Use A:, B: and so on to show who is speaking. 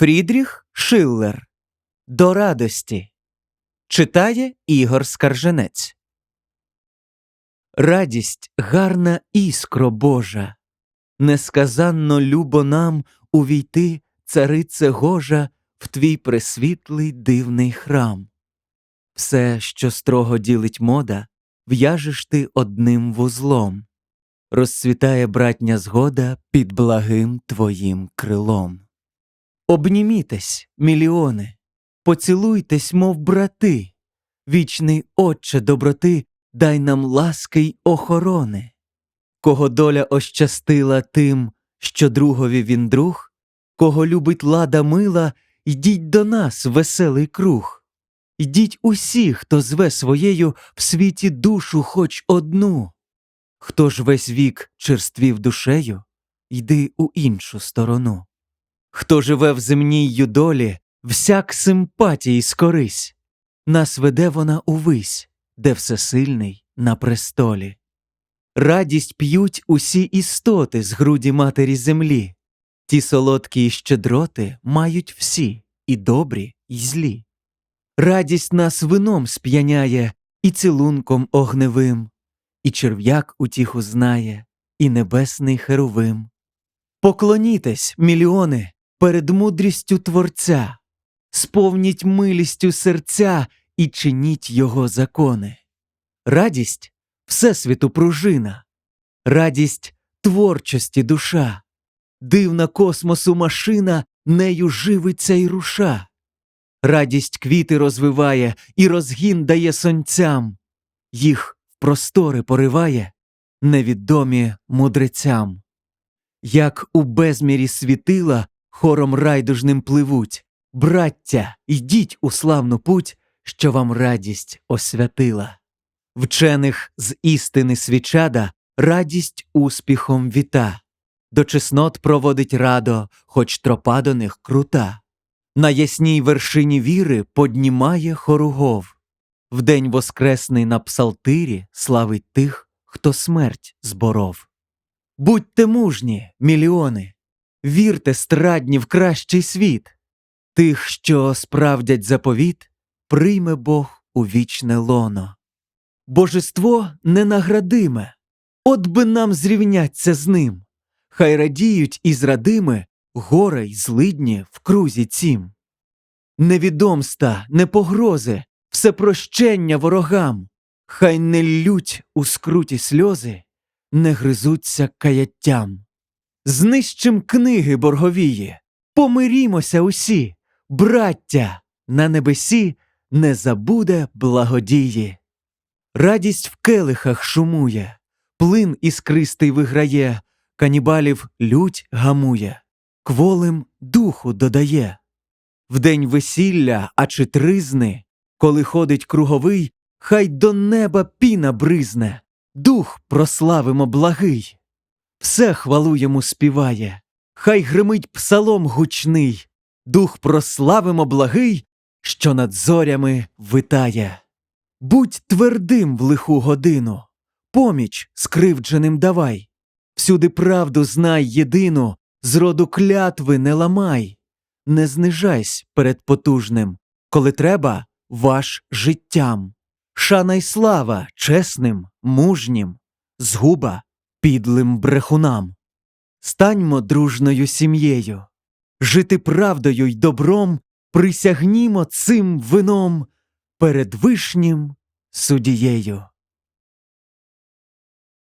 A: Фрідріх Шиллер До радості читає Ігор Скарженець. Радість гарна іскро Божа, несказанно любо нам увійти, царице Гожа, в твій пресвітлий дивний храм. Все, що строго ділить мода, в'яжеш ти одним вузлом, розцвітає братня згода під благим твоїм крилом. Обнімітесь, мільйони, поцілуйтесь, мов брати, вічний Отче доброти, дай нам ласки й охорони. Кого доля ощастила тим, що другові він друг, кого любить лада мила, йдіть до нас, веселий круг. Йдіть усі, хто зве своєю в світі душу хоч одну. Хто ж весь вік черствів душею, йди у іншу сторону. Хто живе в земній юдолі, всяк симпатії скорись, нас веде вона увись, де всесильний на престолі. Радість п'ють усі істоти з груді матері землі, ті солодкі щедроти мають всі, і добрі, і злі. Радість нас вином сп'яняє і цілунком огневим, і черв'як утіху знає, і небесний херовим. Поклонітесь, мільйони, перед мудрістю Творця, сповніть милістю серця і чиніть його закони. Радість всесвіту пружина, радість творчості душа, дивна космосу машина нею живиться й руша. Радість квіти розвиває і розгін дає сонцям, їх в простори пориває невідомі мудрецям. Як у безмірі світила хором райдужним пливуть, браття, йдіть у славну путь, що вам радість освятила. Вчених з істини свічада радість успіхом віта, до чеснот проводить радо, хоч тропа до них крута. На ясній вершині віри поднімає хоругов. Вдень воскресний на псалтирі славить тих, хто смерть зборов. Будьте мужні, мільйони, вірте страдні в кращий світ. Тих, що справдять заповіт, прийме Бог у вічне лоно. Божество ненаградиме, от би нам зрівняться з ним. Хай радіють і зрадими горе й злидні в крузі цім. Невідомста, не погрози, все прощення ворогам, хай не лють у скруті сльози, не гризуться каяттям. Знищим книги борговії, помирімося усі, браття, на небесі не забуде благодії. Радість в келихах шумує, плин іскристий виграє, канібалів лють гамує, кволим духу додає. Вдень весілля, а чи тризни, коли ходить круговий, хай до неба піна бризне, дух прославимо благий. Все хвалу йому співає, хай гримить псалом гучний, дух прославимо благий, що над зорями витає. Будь твердим в лиху годину, поміч скривдженим давай, всюди правду знай єдину, з роду клятви не ламай, не знижайсь перед потужним, коли треба ваш життям. Шана й слава чесним, мужнім, згуба підлим брехунам. Станьмо дружною сім'єю, жити правдою й добром, присягнімо цим вином перед вишнім судією.